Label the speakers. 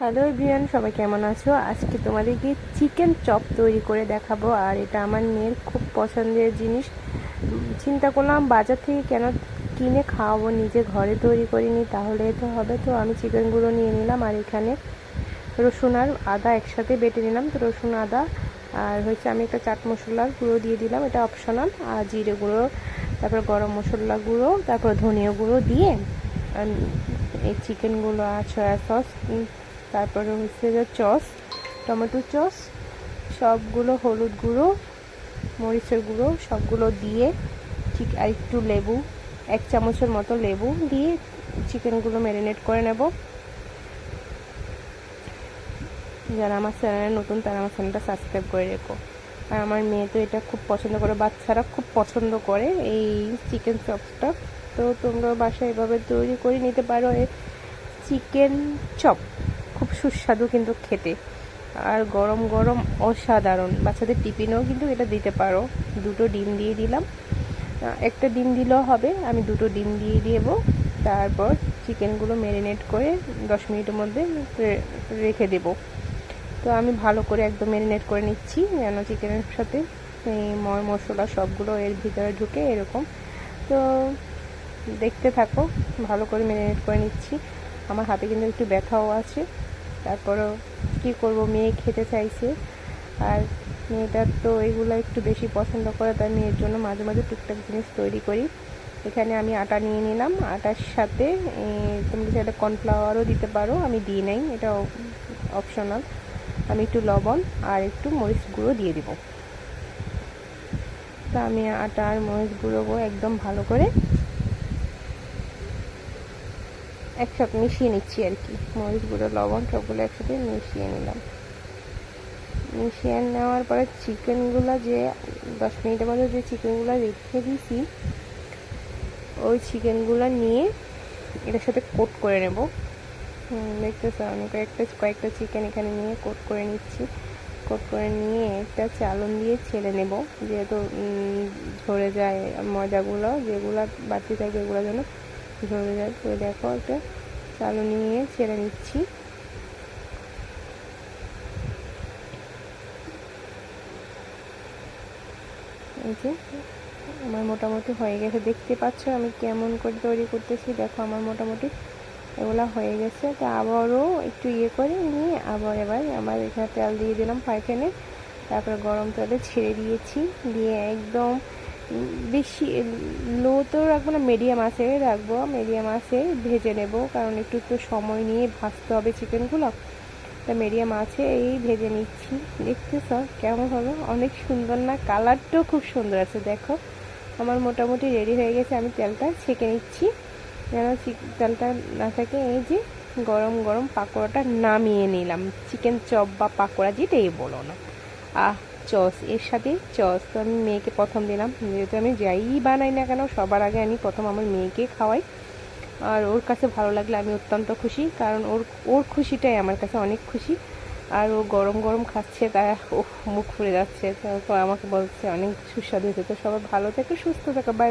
Speaker 1: Hello everyone, সবাই কেমন আছো? আজকে তোমাদেরকে চিকেন চপ তৈরি করে দেখাবো, আর এটা আমার মেয়ের খুব পছন্দের জিনিস। চিন্তা করলাম বাজার থেকে কেন কিনে খাওয়াবো, নিজে ঘরে তৈরি করিনি তাহলে তো হবে। তো আমি চিকেনগুলো নিয়ে নিলাম, আর এখানে রসুন আর আদা একসাথে বেটে নিলাম। তো রসুন, আদা, আর হচ্ছে আমি একটা চাট মশলার গুঁড়ো দিয়ে দিলাম, এটা অপশনাল আর জিরে গুঁড়ো, তারপর গরম মশলা গুঁড়ো, তারপর ধনিয়া গুঁড়ো দিয়ে এই চিকেনগুলো আর সয়া সস তারপরে হচ্ছে যে চস, টমেটো চস, সবগুলো হলুদ গুঁড়ো, মরিচের গুঁড়ো, সবগুলো দিয়ে ঠিক আর একটু লেবু, এক চামচের মতো লেবু দিয়ে চিকেনগুলো ম্যারিনেট করে নেব। যারা আমার চ্যানেলে নতুন, তারা আমার চ্যানেলটা সাবস্ক্রাইব করে রেখো। আর আমার মেয়ে তো এটা খুব পছন্দ করে, বাচ্চারা খুব পছন্দ করে এই চিকেন চপটা। তো তোমরা বাসায় এভাবে তৈরি করে নিতে পারো চিকেন চপ। খুব সুস্বাদু কিন্তু খেতে। আর গরম গরম অসাধারণ। বাচ্চাদের টিফিনেও কিন্তু এটা দিতে পারো। দুটো ডিম দিয়ে দিলাম। একটা ডিম দিলেও হবে। আমি দুটো ডিম দিয়ে দেবো। তারপর চিকেনগুলো ম্যারিনেট করে দশ মিনিটের মধ্যে রেখে দেবো। তো আমি ভালো করে একদম ম্যারিনেট করে নিচ্ছি যেন চিকেনের সাথে এই ময় মশলা সবগুলো এর ভিতরে ঢুকে এরকম। তো দেখতে থাকো, ভালো করে ম্যারিনেট করে নিচ্ছি। আমার হাতে কিন্তু একটু ব্যথাও আছে। তারপরেও কী করব মেয়ে খেতে চাইছে। আর মেয়েটার তো এগুলো একটু বেশি পছন্দ করে তাই মেয়ের জন্য মাঝে মাঝে টুকটাক জিনিস তৈরি করি। এখানে আমি আটা নিয়ে নিলাম। আটার সাথে এ, তুমি চাইলে কর্নফ্লাওয়ারও দিতে পারো আমি দিই নাই। এটা অপশনাল আমি একটু লবণ আর একটু মরিচ গুঁড়ো দিয়ে দিব। তা আমি আটা আর মরিচ গুঁড়ো একদম ভালো করে একসাথে মিশিয়ে নিচ্ছি আর কি। মরিচ গুঁড়ো, লবণ সবগুলো একসাথে মিশিয়ে নিলাম। মিশিয়ে নেওয়ার পরে চিকেনগুলো যে, দশ মিনিটের মধ্যে যে চিকেনগুলো রেখে দিয়েছি, ওই চিকেনগুলো নিয়ে এটার সাথে কোট করে নেব। দেখতেছ, আমি কয়েকটা কয়েকটা চিকেন এখানে নিয়ে কোট করে নিচ্ছি। কোট করে নিয়ে একটা চালন দিয়ে ছেলে নেব, যেহেতু ঝরে যায় ময়দাগুলো, যেগুলো বাড়তি থাকে এগুলো যেন ঝরে যায় তো দেখো একটা। চালু নিয়ে ছেড়ে নিচ্ছি। যে, আমার মোটামুটি হয়ে গেছে। দেখতে পাচ্ছ আমি কেমন করে তৈরি করতেছি। দেখো আমার মোটামুটি এগুলো হয়ে গেছে। তো আবারও একটু ইয়ে করে নিয়ে আবার এবার আমার এখানে তেল দিয়ে দিলাম পাইখানে তারপরে গরম তেলে ছেড়ে দিয়েছি। দিয়ে একদম বেশি, লো তো রাখব না মিডিয়াম আছে, রাখব মিডিয়াম আছে, ভেজে নেব, কারণ একটু একটু সময় নিয়ে ভাজতে হবে চিকেনগুলো তা মিডিয়াম আছে, এই ভেজে নিচ্ছি। দেখতেছ কেমন হলো অনেক সুন্দর না কালারটাও খুব সুন্দর আছে, দেখো। আমার মোটামুটি রেডি হয়ে গেছে, আমি তেলটা ছেঁকে নিচ্ছি। যেন তেলটা না থাকে, এই যে গরম গরম পাকোড়াটা নামিয়ে নিলাম। চিকেন চপ বা পাকোড়া যেটাই বলো না। আহ চস, এর সাথে চস তো আমি মেয়েকে প্রথম দিলাম। যেহেতু আমি যাই বানাই না কেন, সবার আগে আমি প্রথম আমার মেয়েকে খাওয়াই। আর ওর কাছে ভালো লাগলে আমি অত্যন্ত খুশি, কারণ ওর ওর খুশিটাই আমার কাছে অনেক খুশি। আর ও গরম গরম খাচ্ছে, তা ও মুখ ফুলে যাচ্ছে। তো আমাকে বলছে অনেক সুস্বাদু হয়েছে। তো সবাই ভালো থাকে, সুস্থ থাকে বাই